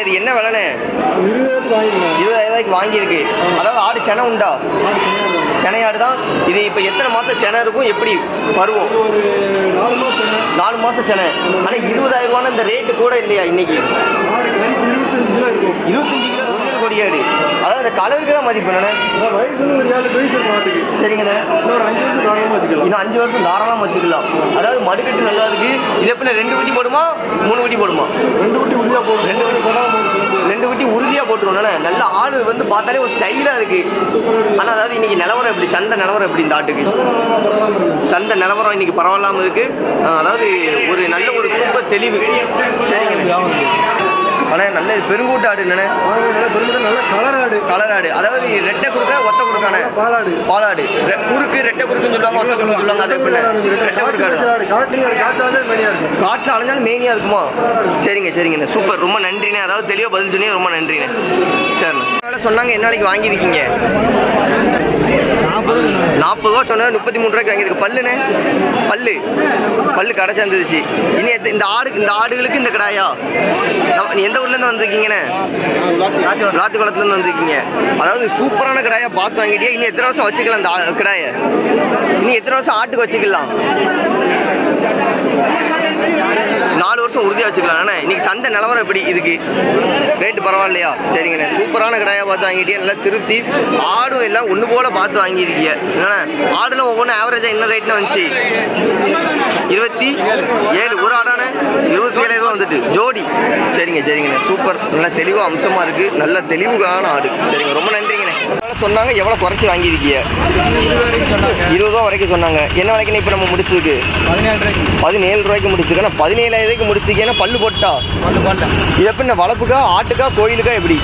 இது என்ன வாங்கிக்கலாம் இருபதாயிரம் ரூபாய்க்கு வாங்கியிருக்கு. அதாவது ஆடு செனை உண்டா? செனை ஆடு தான். இது இப்போ எத்தனை மாதம் செனை இருக்கும்? எப்படி பருவம்? ஒரு நாலு மாதம் செனை. ஆனால் இருபதாயிரம் ரூபான்னு இந்த ரேட்டு கூட இல்லையா இன்னைக்கு? இருபத்தஞ்சு கிலோ கொடியாடு அதாவது இந்த கலருக்கு தான் மதிப்பு சரிங்கண்ணே. வச்சுக்கலாம். இன்னும் அஞ்சு வருஷம் தாராளமாக வச்சுக்கலாம். அதாவது மடுக்கட்டு நல்லா இருக்கு. இது எப்படி ரெண்டு குட்டி போடுமா? மூணு குட்டி போடுமா? ரெண்டு குட்டி உறுதியாக போகும் ரெண்டு குட்டி போடாமல் ரெண்டு குட்டி உறுதியாக போட்டுருவோண்ணே நல்ல ஆடு வந்து பார்த்தாலே ஒரு ஸ்டைலாக இருக்கு. ஆனால் அதாவது இன்னைக்கு நிலவரம் எப்படி? சந்தை நிலவரம் எப்படி இந்த ஆட்டுக்கு? சந்தை நிலவரம் இன்னைக்கு பரவாயில்லாம இருக்கு. அதாவது ஒரு நல்ல ஒரு சூப்பர் தெளிவு. சரிங்கண்ணே ஆனால் நல்ல பெருங்கூட்டு ஆடு ஆடு நல்ல கலர் ஆடு கலர் ஆடு அதாவது ரெட்டை குறுக்கா ஒத்த குறுக்கானே பாலாடு. பாலாடு. குறுக்கு ரெட்டை குறுக்குன்னு சொல்லுவாங்க ஒத்த குறுக்கு சொல்லுவாங்க அது எப்படி ரெட்டை குறுக்காடு காட்டாலே அலைஞ்சாலும் மேனியா இருக்குமா? சரிங்க சரிங்கண்ணே. சூப்பர். ரொம்ப நன்றிண்ணே. அதாவது தெளிவாக பதில் சொன்னீங்க ரொம்ப நன்றிண்ணே. சரிண்ணே. சொன்னாங்க என்ன நாளைக்கு வாங்கியிருக்கீங்க? முப்பது ரூபா முப்பத்தி மூணு ரூபாய்க்கு வாங்கியிருக்கு பல்லுண்ணே. பல்லு. பல்லு கடை சேர்ந்துருச்சு இனி எத்த- இந்த ஆடு இந்த ஆடுகளுக்கு இந்த கடாயா? நீ எந்த ஊர்லேருந்து வந்திருக்கீங்கண்ணே? விளாத்து குளத்துலேருந்து வந்திருக்கீங்க. அதாவது சூப்பரான கடாயா பார்த்து வாங்கிட்டியா? இனி எத்தனை வருஷம் வச்சுக்கலாம் இந்த ஆ- கடாயை? இனி எத்தனை வருஷம் ஆட்டுக்கு வச்சுக்கலாம் நாலு வருஷம் உறுதியாக வச்சுக்கலாம். அண்ணே இன்னைக்கு சந்தை நிலவரம் எப்படி? இதுக்கு ரேட்டு பரவாயில்லையா? சரிங்கண்ணே சூப்பரான கடையாக பார்த்து வாங்கிட்டே நல்லா திருத்தி ஆடும் எல்லாம் ஒன்று போல பார்த்து வாங்கியிருக்கீங்க என்னண்ணே ஆடுலாம் ஒவ்வொன்றும் ஆவரேஜாக என்ன ரேட்னு வந்துச்சு? இருபத்தி ஏழு. ஒரு ஆடானே இருபத்தி ஏழாயிரம் ரூபா வந்துட்டு. ஜோடி. சரிங்க சரிங்கண்ணே. சூப்பர். நல்லா தெளிவாக அம்சமாக இருக்குது நல்ல தெளிவுக்கான ஆடு. சரிங்க ரொம்ப நன்றிங்கண்ணே. எவ்வளோ சொன்னாங்க? எவ்வளோ குறைச்சி வாங்கியிருக்கீங்க இருபது ரூபா வரைக்கும் சொன்னாங்க. என்ன வரைக்கும் இப்போ நம்ம முடிச்சிருக்கு? பதினேழு ரூபாய்க்கு முடிச்சிருக்கு. ஆனால் முடிச்சிருக்கேன் முடிச்சு முடிச்சிருக்கேன் பல்லு போட்டா கொண்டு போட்டேன். இது எப்படி வளர்ப்புக்கா ஆட்டுக்கா கோயிலுக்கா எப்படி?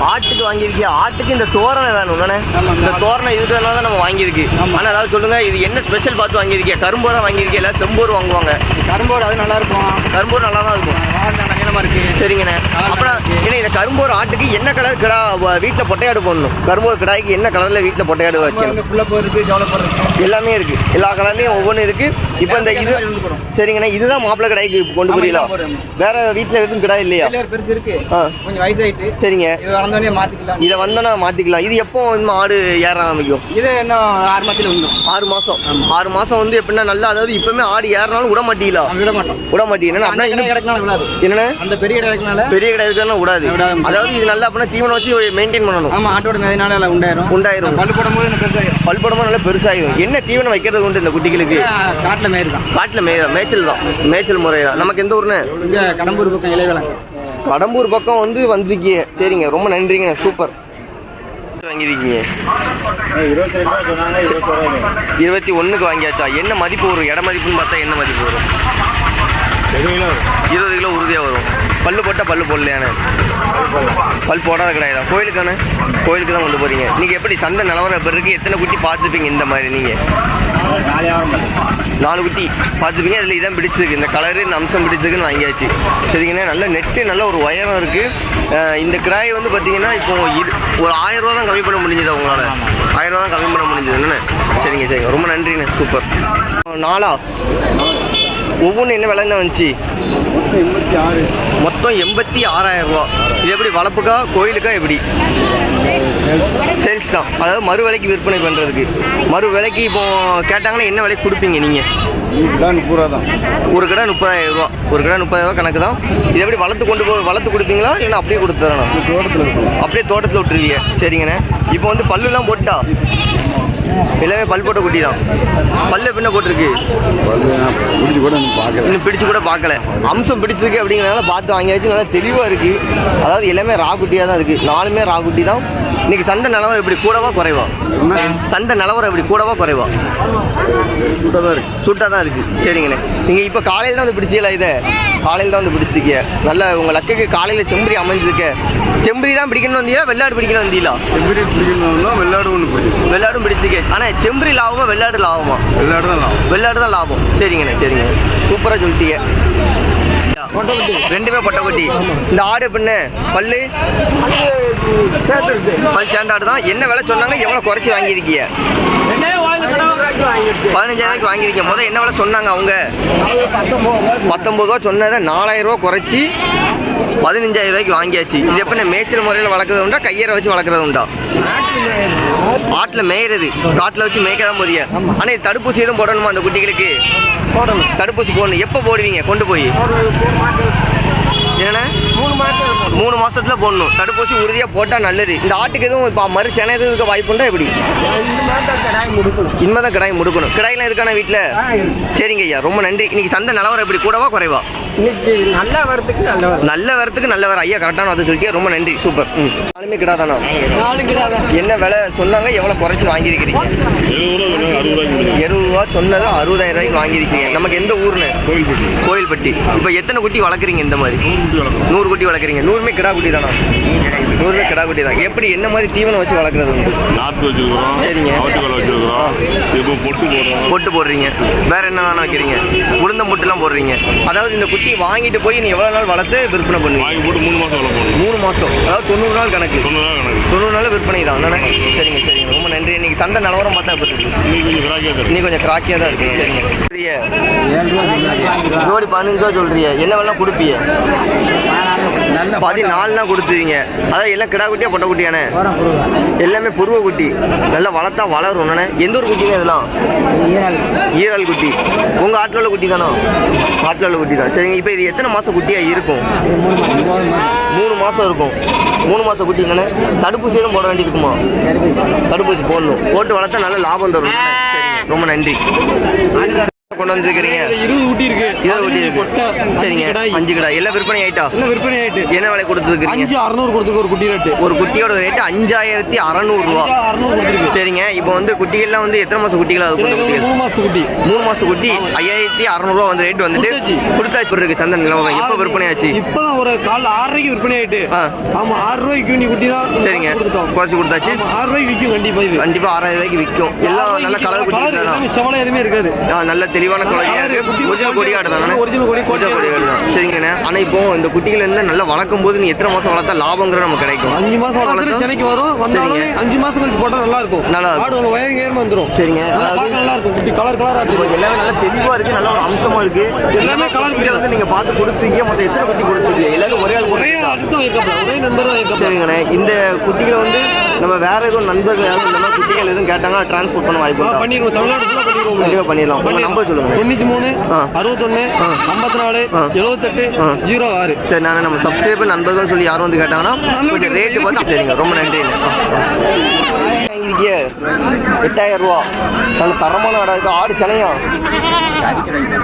ஆட்டுக்கு வாங்கியிருக்கியா? ஆட்டுக்கு இந்த தோரணை வேணும் தானே. இந்த தோரணை இருக்கிறதுனால தான் நம்ம வாங்கியிருக்கு. ஆனால் அதாவது சொல்லுங்க இது என்ன ஸ்பெஷல் பார்த்து வாங்கியிருக்கியா? கரும்போரா வாங்கியிருக்கியா? இல்லை செம்போர் வாங்குவாங்க? கரும்போடு அது நல்லா இருக்கும். கரும்போர் நல்லா தான் இருக்கும் இருக்கு. சரிங்கண்ணே. அப்புறம் ஏன்னா இந்த கரும்போர் ஆட்டுக்கு என்ன கலர் கிடா வீட்டில் பொட்டையாடு போடணும்? கரும்போர் கிடாய்க்கு என்ன கலரில் வீட்டில் பொட்டையாடு வைக்கணும்? எல்லாமே இருக்கு. எல்லா கலர்லயும் ஒவ்வொன்றும் இருக்கு. இப்போ இந்த இது சரிங்கண்ணா இதுதான் மாப்பிள்ளை கடாய்க்கு கொண்டு போறீங்களா. வேற வீட்டில் எதுவும் கிடா இல்லையா? பெருசு இருக்கு. ஆ. கொஞ்சம் வயசாயிட்டு. சரிங்க. இது வளர்ந்தோடனே மாத்திக்கலாம். இதை வந்தோன்னா மாத்திக்கலாம். இது எப்போ இன்னும் ஆடு ஏற ஆரம்பிக்கும் இது இன்னும் ஆறு மாசத்துல வந்துடும் ஆறு மாசம். ஆறு மாசம் வந்து எப்படின்னா நல்லா அதாவது இப்பவுமே ஆடு ஏறினாலும் விட மாட்டீங்களா? விட மாட்டோம். விட மாட்டீங்க. அந்த அப்படின்னா இடம் இன்னும் கிடைக்கனால விடாது. என்னண்ணே? அந்த பெரிய கிடைக்கனால பெரிய கடை இருக்கிறதுனா விடாது. அதாவது இது நல்லா அப்படின்னா தீவனம் வச்சு மெயின்டைன் பண்ணணும். ஆட்டோட எல்லாம் உண்டாயிரும். உண்டாயிரும். பல்லு போடும்போது எனக்கு பெருசாயிரும். பல்படமா நல்லா பெருசாயிடும் என்ன தீவனம் வைக்கிறது உண்டு இந்த குட்டிகளுக்கு? காட்டுல மேய்து தான். காட்டுல மேய்ச்சல் தான். மேய்ச்சல் முறை தான். நமக்கு எந்த ஊர்னு கடம்பூர் பக்கம் இலைகளம் கடம்பூர் பக்கம் வந்து வந்திருக்கீங்க. சரிங்க ரொம்ப நன்றிங்க சூப்பர். வாங்கியிருக்கீங்க இருபத்தி ஒன்றுக்கு இருபத்தி வாங்கியாச்சா? என்ன மதிப்பு வரும்? இட மதிப்புன்னு பார்த்தா என்ன மதிப்பு வரும்? இருபது கிலோ உறுதியாக வரும். பல்லு போட்டால் பல்லு போடலையானே? பல் போடாத கிடையாது? கோயிலுக்கானே? கோயிலுக்கு தான் கொண்டு போறீங்க. நீங்கள் எப்படி சந்தை நிலவரம் எப்படி இருக்கு? எத்தனை குட்டி பார்த்துப்பீங்க இந்த மாதிரி நீங்கள் நாலு குட்டி பார்த்துப்பீங்க. அதில் இதான் பிடிச்சிருக்கு. இந்த கலரு இந்த அம்சம் பிடிச்சிருக்குன்னு வாங்கியாச்சு. சரிங்கண்ணா நல்ல நெட்டு நல்ல ஒரு உயரம் இருக்குது இந்த கிராய் வந்து பார்த்தீங்கன்னா இப்போ இரு ஒரு ஆயிரம் ரூபா தான் கம்மி பண்ண முடிஞ்சது உங்களால்? ஆயிரம் ரூபா தான் கம்மி பண்ண முடிஞ்சது. என்னண்ணே? சரிங்க சரிங்க. ரொம்ப நன்றிண்ணே. சூப்பர். நாளா? ஒவ்வொன்றும் என்ன விலைன்னு வந்துச்சு? எண்பத்தி ஆறு. மொத்தம் எண்பத்தி ஆறாயிரம் ரூபா. இது எப்படி வளர்ப்புக்கா கோயிலுக்கா எப்படி? சேல்ஸ் தான். அதாவது மறு விலைக்கு விற்பனை பண்ணுறதுக்கு மறு விலைக்கு இப்போ கேட்டாங்கன்னா என்ன விலைக்கு கொடுப்பீங்க நீங்கள் தான். ஒரு கடை முப்பதாயிரம் ரூபா. ஒரு கடை முப்பதாயிரம் ரூபா கணக்கு தான். இது எப்படி வளர்த்து கொண்டு போய் வளர்த்து கொடுப்பீங்களா? இல்லைன்னா அப்படியே கொடுத்து தரணும் தோட்டத்தில் இருக்கும் அப்படியே தோட்டத்தில் விட்டுருவீங்க. சரிங்கண்ணே. இப்போ வந்து பல்லுலாம் போட்டா எல்லாமே பல் போட்ட குட்டி தான். பல்லு பின்ன போட்டிருக்கு. முடிஞ்சு கூட பார்க்கல இன்னும் பிடிச்சு கூட பார்க்கல. அம்சம் பிடிச்சிருக்கு அப்படிங்கிறனால பார்த்து வாங்கியாச்சு. நல்லா தெளிவாக இருக்குது அதாவது எல்லாமே ரா குட்டியாக தான் இருக்குது நாலுமே ரா குட்டி தான். இன்னைக்கு சந்தை நிலவரம் எப்படி? கூடவா குறைவா? சந்தை நிலவரம் எப்படி கூடவா குறைவா? கூட்டாக தான் இருக்கு. சூட்டாக தான் இருக்குது சரிங்கண்ணே. நீங்கள் இப்போ காலையில் தான் வந்து பிடிச்சிங்களா இதை? காலையில் தான் வந்து பிடிச்சிருக்கீங்க நல்ல உங்கள் லக்குக்கு காலையில் செம்பரி அமைஞ்சிருக்க. செம்பரி தான் பிடிக்கணும் வந்தீங்களா வெள்ளாடு பிடிக்கணும் வந்தீங்களா? எப்படி பிடிக்கணும்னா வெள்ளாடு ஒன்று பிடிக்கும். வெள்ளாடும் பிடிச்சிருக்கே. ஆனால் செம்பரி லாபமா வெள்ளாடு லாபமா? வெள்ளாடு தான் லாபம். வெள்ளாடு தான் லாபம். சரிங்கண்ணே சரிங்க சூப்பராக சொல்லிட்டீங்க. ரெண்டுமே பொட்டக்குட்டி. இந்த ஆடு பின்ன பல்லு பல் சேர்ந்த ஆடு தான் என்ன விலை சொன்னாங்க? எவ்வளோ குறைச்சி வாங்கியிருக்கீங்க பதினஞ்சாயிரம் வாங்கியிருக்கீங்க முதல் என்ன விலை சொன்னாங்க அவங்க? பத்தொம்பது ரூபா சொன்னதை நாலாயிரம் ரூபா குறைச்சி பதினஞ்சாயிரம் ரூபாய்க்கு வாங்கியாச்சு. இது எப்படி மேய்ச்சல் முறையில் வளர்க்குறது உண்டா கையரை வச்சு வளர்க்குறது உண்டா? ஆட்டில் மேய்றது. காட்டில் வச்சு மேய்க்க தான் போதிய ஆனால் இது தடுப்பூசி எதுவும் போடணுமா அந்த குட்டிகளுக்கு? போடணும். தடுப்பூசி போடணும். எப்போ போடுவீங்க? கொண்டு போய். என்னண்ணே? மூணு மாதம் மூணு மாசத்துல போடணும். தடுப்பூசி உறுதியா போட்டா நல்லது. இந்த ஆட்டுக்கு எதுவும் இப்போ மறு சென எதுவும் இருக்க வாய்ப்புண்டா எப்படி? இனிமேதான் கிடாய் முடுக்கணும். கிடாயெல்லாம் இருக்கான வீட்டில் சரிங்க ஐயா ரொம்ப நன்றி. இன்னைக்கு சந்தை நிலவரம் எப்படி? கூடவா குறைவா? இன்னைக்கு நல்ல வரத்துக்கு நல்ல நல்ல வரத்துக்கு நல்ல வர. ஐயா கரெக்டான அதை சொல்லிட்டே ரொம்ப நன்றி. சூப்பர். ம். நாலுமே கிடா தானா என்ன விலை சொன்னாங்க? எவ்வளோ குறைச்சி வாங்கியிருக்கிறீங்க? எழுபது ரூபா சொன்னது அறுபதாயிரம் ரூபாய்க்கு வாங்கியிருக்கீங்க. நமக்கு எந்த ஊர்னு கோயில்பட்டி. இப்போ எத்தனை குட்டி வளர்க்குறீங்க இந்த மாதிரி? நூறு குட்டி வளர்க்குறீங்க. நூறுமே கிடா குட்டி தானா நூறுமே கிடா குட்டி தான் எப்படி என்ன மாதிரி தீவனம் வச்சு வளர்க்குறது உண்டு? நாற்று வச்சிருக்கிறோம். சரிங்க. வச்சிருக்கிறோம். இப்போ பொட்டு போடுறோம். பொட்டு போடுறீங்க. வேற என்ன வேணா வைக்கிறீங்க? உளுந்த முட்டுலாம் போடுறீங்க. அதாவது இந்த குட்டி வாங்கிட்டு போய் நீ எவ்வளவு நாள் வளர்த்து விற்பனை பண்ணுவீங்க? வாங்கி போட்டு மூணு மாசம் வளர்ப்போம். மூணு மாசம். அதாவது தொண்ணூறு நாள் கணக்கு. தொண்ணூறு நாள் கணக்கு. தொண்ணூறு நாள் விற்பனை தான். தானே சரிங்க சரிங்க. ரொம்ப நன்றி. இன்னைக்கு சந்தை நிலவரம் பார்த்தா எப்படி இருக்கு? இன்னைக்கு கொஞ்சம் கிராக்கியா தரும் இன்னைக்கு கொஞ்சம் கிராக்கியா தான் இருக்கு. சரிங்க. ஜோடி பதினஞ்சு ரூபா சொல்றீங்க என்ன வேணா கொடுப்பீங்க பதினாலுனா கொடுத்துவீங்க அதாவது எல்லாம் கிடா குட்டியா பொட்டை குட்டியானே? எல்லாமே புருவ குட்டி. நல்லா வளர்த்தா வளரும் என்னண்ணே எந்த ஒரு குட்டிங்க இதெல்லாம்? ஈரல். குட்டி. உங்க ஆட்டில் உள்ள குட்டி தானோ? ஆட்டில் உள்ள குட்டி தான். சரிங்க இப்போ இது எத்தனை மாசம் குட்டியா இருக்கும்? மூணு மாசம். இருக்கும். மூணு மாசம் குட்டி என்னண்ணே தடுப்பூசி எதுவும் போட வேண்டியதுக்குமா தடுப்பூசி போடணும். போட்டு வளர்த்தா நல்ல லாபம் தரும். சரிங்க. ரொம்ப நன்றி. கொண்டு வந்துருக்கிறீங்க? இருபது ஊட்டி இருக்கு இருபது இருக்கு சரிங்க. அஞ்சு கடை எல்லாம் விற்பனை ஆயிட்டா? எல்லாம் விற்பனை ஆயிட்டு. என்ன விலை கொடுத்துருக்கீங்க அஞ்சு அறுநூறு கொடுத்துருக்கு ஒரு குட்டி ரேட்டு ஒரு குட்டியோட ரேட்டு அஞ்சாயிரத்தி அறநூறு ரூபா. அறுநூறு கொடுத்துருக்கு. சரிங்க. இப்போ வந்து குட்டிகள்லாம் வந்து எத்தனை மாசம் குட்டிகள் குட்டிகள் மூணு மாசத்து குட்டி. மூணு மாசத்து குட்டி ஐயாயிரத்தி அறநூறுவா வந்து ரேட் வந்துட்டு கொடுத்தாச்சு. இருக்கு சந்தை நிலவரம். எப்போ விற்பனை ஆச்சு. இப்பதான் ஒரு கால் ஆறரைக்கு விற்பனை ஆயிட்டு. ஆமா ஆறு ரூபாய்க்கு நீ குட்டி தான் சரிங்க. குறைச்சி கொடுத்தாச்சு. ஆறு ரூபாய்க்கு விற்கும் கண்டிப்பா இது. கண்டிப்பா ஆறாயிரம் ரூபாய்க்கு விற்கும் எல்லாம் நல்ல கலர் குட்டி செவலை எதுவுமே இருக்காது. நல்ல தெளிவான குழந்தையா இருக்கு. குட்டி ஒரிஜினல் கொடியாடு தானே ஒரிஜினல் கொடி ஒரிஜினல் கொடியாடு தான். சரிங்கண்ணே. ஆனா இப்போ இந்த குட்டிகள் இருந்து நல்லா வளர்க்கும் போது நீ எத்தனை மாசம் வளர்த்தா லாபங்கிற நமக்கு கிடைக்கும். அஞ்சு மாசம் வளர்த்து? சென்னைக்கு வரும். வந்தாலும். அஞ்சு மாசம் கழிச்சு போட்டா நல்லா இருக்கும். நல்லா. ஆடு ஒரு வயர் ஏறும் வந்துரும். சரிங்க. நல்லா இருக்கும் குட்டி கலர் கலரா இப்போ இருக்கும் எல்லாமே நல்லா தெளிவா இருக்கு. நல்ல ஒரு அம்சமா இருக்கு. எல்லாமே colour குட்டிகளை வந்து நீங்க பார்த்து கொடுத்துருக்கீங்க மொத்தம் எத்தனை குட்டி கொடுத்துருக்கீங்க எல்லாரும் ஒரே ஆள் ஒரே அடுத்தவங்க இருக்கப்பல. ஒரே நண்பர் தான் இருக்கப்பல. சரிங்கண்ணே. இந்த குட்டிகளை வந்து நம்ம வேற எதுவும் நண்பர்கள் யாரும் இந்த மாதிரி குட்டிகள் எதுவும் கேட்டாங்கன்னா டிரான்ஸ்போர்ட் பண்ண வாய்ப்பு பண்ணிடுவோம். தமிழ்நாடு பண்ணிடுவோம். கண்டிப்பா பண்ணிடலாம். நம்பர் சொல்லுங்க தொண்ணூத்தி மூணு ஆ. அறுபத்தொன்னு. ஐம்பத்தி நாலு ஆ. எழுபத்தெட்டு ஆ. ஜீரோ ஆறு சரி நான் நம்ம சப்ஸ்கிரைபர் நண்பர்கள் சொல்லி யாரும் வந்து கேட்டாங்கன்னா கொஞ்சம் ரேட்டு பார்த்து சரிங்க ரொம்ப நன்றிண்ணே வாங்கிருக்கிய எட்டாயிரம் ரூபா நல்ல தரமான ஆடா இருக்கு ஆடு சனையா?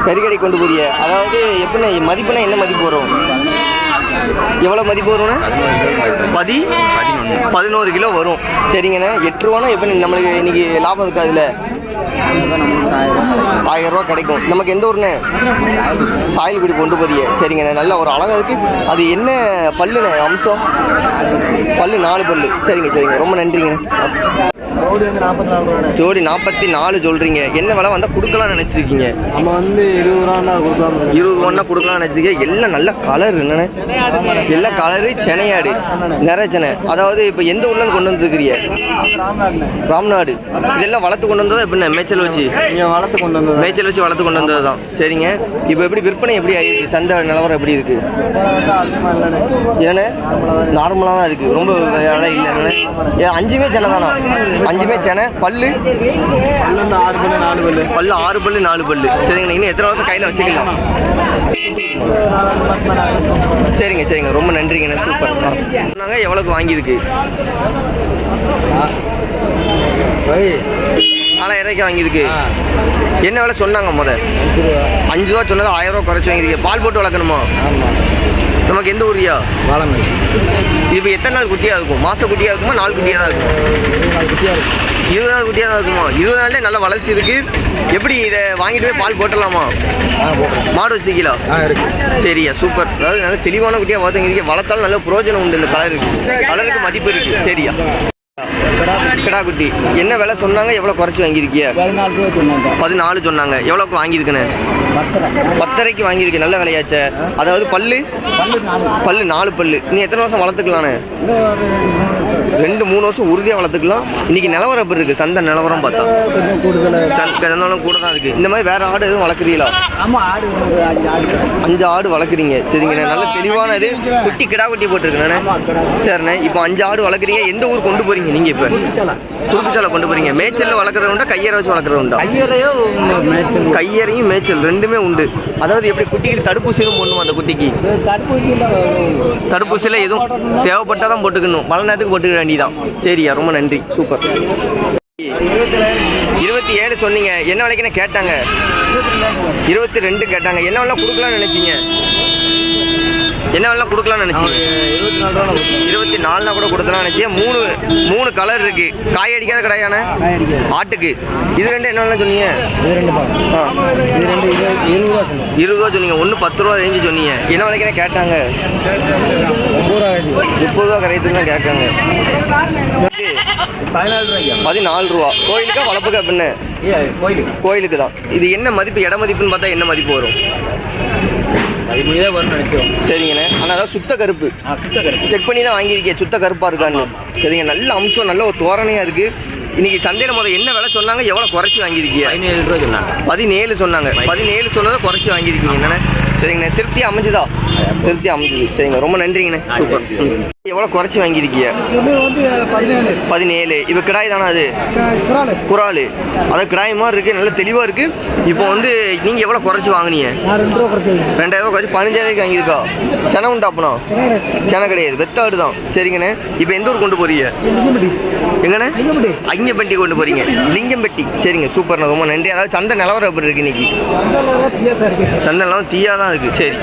கறிக்கடை கொண்டு போறிய. அதாவது எப்படின்னா மதிப்புனா என்ன மதிப்பு வரும்? எவ்வளோ மதிப்பு வரும்ண்ணே? பதி? பதினோரு கிலோ வரும். சரிங்கண்ணே. எட்டு ரூபானா எப்படி நம்மளுக்கு இன்னைக்கு லாபம் இருக்கா அதில் ஆயிரம் ரூபா கிடைக்கும். நமக்கு எந்த ஊர்ண்ணே சாயல்குடி கொண்டு போதிய. சரிங்கண்ணே நல்ல ஒரு அழகா இருக்கு. அது என்ன பல்லுண்ணே? அம்சம்? பல்லு நாலு பல்லு. சரிங்க சரிங்க. ரொம்ப நன்றிங்கண்ணே ரூபா ஜோடி நாற்பத்தி நாலு சொல்றீங்க. என்ன விலை வந்தால் கொடுக்கலாம்னு நினச்சிருக்கீங்க? நம்ம வந்து இருபது ரூபா கொடுக்கலாம் இருபது ஒன்றா கொடுக்கலாம்னு நினச்சிருக்கீங்க. எல்லாம் நல்ல கலர் என்னண்ணே? எல்லாம் கலரு செனையாடு நிறைய செனை அதாவது இப்போ எந்த ஊர்லேருந்து கொண்டு வந்துருக்கிறீங்க? ராம்நாடு. இதெல்லாம் வளர்த்து கொண்டு வந்ததா? எப்படிண்ணே மேய்ச்சல் வச்சு? நீங்கள் வளர்த்து கொண்டு வந்தது? மேய்ச்சல் வச்சு வளர்த்து கொண்டு வந்தது தான் சரிங்க. இப்போ எப்படி விற்பனை எப்படி ஆயிருக்கு? சந்தை நிலவரம் எப்படி இருக்கு? ஏண்ணே நார்மலாக தான் இருக்கு. ரொம்ப விலை இல்லைண்ணே. ஏன் அஞ்சுமே செனை தானா? அஞ்சுமே செனை பல்லு? ஆறு பல்லு நாலு பல்லு பல்லு ஆறு பல்லு நாலு பல்லு. சரிங்க இன்னும் எத்தனை வருஷம் கையில் வச்சுக்கலாம்? சரிங்க சரிங்க. ரொம்ப நன்றிங்கண்ணே சூப்பர் நாங்கள் எவ்வளோக்கு வாங்கியிருக்கு? நாலாயிரம் ரூபாய்க்கு வாங்கியிருக்கு. என்ன விலை சொன்னாங்க முத? அஞ்சு ரூபா. சொன்னது ஆயிரம் ரூபா குறைச்சி வாங்கியிருக்கு பால் போட்டு வளர்க்கணுமா? நமக்கு எந்த ஊரியா? வாழை இது எத்தனை நாள் குட்டியாக இருக்கும்? மாச குட்டியாக இருக்குமா? நாள் குட்டியாக தான் இருக்கும். இருபது நாள் குட்டியாக தான் இருக்குமா? இருபது நாள்லேயே நல்லா வளர்ச்சி இருக்கு. எப்படி இதை வாங்கிட்டு போய் பால் போட்டலாமா? மாடு வச்சுக்கலா சரியா சூப்பர். அதாவது நல்ல தெளிவான குட்டியாக பார்த்துங்க வளர்த்தாலும் நல்ல புரோஜனம் உண்டு இந்த கலருக்கு. கலருக்கு மதிப்பு இருக்கு. சரியா. கிடா குட்டி என்ன விலை சொன்னாங்க? எவ்வளோ குறைச்சி வாங்கியிருக்கிய? பதினாலு சொன்னாங்க. எவ்வளோக்கு வாங்கியிருக்குண்ணே பத்தரை. பத்தரைக்கு வாங்கியிருக்கு. நல்ல விலையாச்சே. அதாவது பல்லு? பல்லு நாலு. பல்லு நீ எத்தனை வருஷம் ஒரு ரெண்டு மூணு வருஷம் உறுதியாக வளர்த்துக்கலாம். இன்னைக்கு நிலவரம் எப்படி இருக்கு? சந்தை நிலவரம் பார்த்தா. சந்தாலும் கூட தான் இருக்கு. இந்த மாதிரி வேற ஆடு எதுவும் வளர்க்குறீங்களா? அஞ்சு ஆடு. வளர்க்குறீங்க. சரிங்கண்ணே. நல்ல தெளிவானது குட்டி கிடா குட்டி போட்டிருக்கேண்ணே சரிண்ணே. இப்போ அஞ்சு ஆடு வளர்க்குறீங்க. எந்த ஊர் கொண்டு போறீங்க நீங்க இப்போ? துருக்குச்சாலை கொண்டு போறீங்க. மேய்ச்சல்ல வளர்க்குறது உண்டா? கையறை வச்சு வளர்க்குறது உண்டா? கையறையும் மேய்ச்சல் ரெண்டுமே உண்டு. அதாவது எப்படி குட்டிக்கு தடுப்பூசியும் போடணுமா அந்த குட்டிக்கு? தடுப்பூசியில் எதுவும் தேவைப்பட்டால் தான் போட்டுக்கணும். மழை நேரத்துக்கு போட்டுக்க தான் சரியா ரொம்ப நன்றி. சூப்பர். இருபத்தி ஏழு சொன்னீங்க. என்ன விலைக்குன்னு கேட்டாங்க. இருபத்தி ரெண்டு கேட்டாங்க. என்ன வேலை கொடுக்கலாம்னு நினைச்சீங்க? என்ன வேணா கொடுக்கலாம்னு நினைச்சீங்க? இருபத்தி நாலு ரூபா இருபத்தி நாலுனா கூட கொடுத்தலாம் நினைச்சேன் மூணு மூணு கலர் இருக்கு. காய் அடிக்காத கடையான? ஆட்டுக்கு. இது ரெண்டு என்ன வேணா சொன்னீங்க? இது ரெண்டு பா ஆ. இது ரெண்டு இருபது ரூபா சொன்னோம் இருபது ரூபா சொன்னீங்க. ஒன்று பத்து ரூபா ரேஞ்சு சொன்னீங்க. என்ன விலைக்குன்னு கேட்டாங்க? முப்பது ரூபா கரையத்துக்கு தான் கேட்காங்க. பதினாலு ரூபா. கோயிலுக்கா ஏ கோயிலுக்கு. கோயிலுக்கு தான். இது என்ன மதிப்பு? இட மதிப்புன்னு பார்த்தா என்ன மதிப்பு வரும்? பதிமூணு தான் வரும்னு நினைச்சோம் சரிங்கண்ணே. ஆனால் அதான் சுத்த கருப்பு. ஆ சுத்த கரெக்ட் செக் பண்ணி தான் வாங்கியிருக்கேன் சுத்த கருப்பாக இருக்கான்னு. சரிங்க நல்ல அம்சம் நல்ல ஒரு தோரணையாக இருக்குது இன்னைக்கு சந்தையில் முதல் என்ன விலை சொன்னாங்க எவ்வளோ குறைச்சி வாங்கியிருக்கீங்க? பதினேழு ரூபா சொன்னாங்க. பதினேழு சொன்னாங்க. பதினேழு. சொன்னதை குறைச்சி வாங்கியிருக்கீங்க என்னண்ணே சரிங்கண்ணே. திருப்தி அமைஞ்சுதா? திருப்தி அமைஞ்சுது. சரிங்க ரொம்ப நன்றிங்கண்ணே. சூப்பர். எவ்வளோ குறைச்சி வந்து பதினேழு. இப்போ கிடாய் தானே அது? குரால் குறால். அது கிடாய் மாதிரி இருக்குது நல்ல தெளிவாக இருக்குது இப்போ வந்து நீங்கள் எவ்வளோ குறைச்சி வாங்குனீங்க? ரெண்டாயிரம் ரூபா குறைச்சி பதினஞ்சாயிரம் வாங்கியிருக்கா? சென உண்டாப்பனா சென கிடையாது. வெத்தாடு தான். சரிங்கண்ணே. இப்போ எந்த ஊர் கொண்டு போறீங்க? எங்கண்ணே? அங்கம்பட்டி கொண்டு போறீங்க. லிங்கம்பட்டி. சரிங்க சூப்பர்ண்ணா. ரொம்ப நன்றி. அதாவது சந்தை நிலவரம் எப்படி இருக்கு இன்னைக்கு? அந்த தீயா தான் இருக்கு. சந்தைலாம் தீயா தான் இருக்கு. சரி.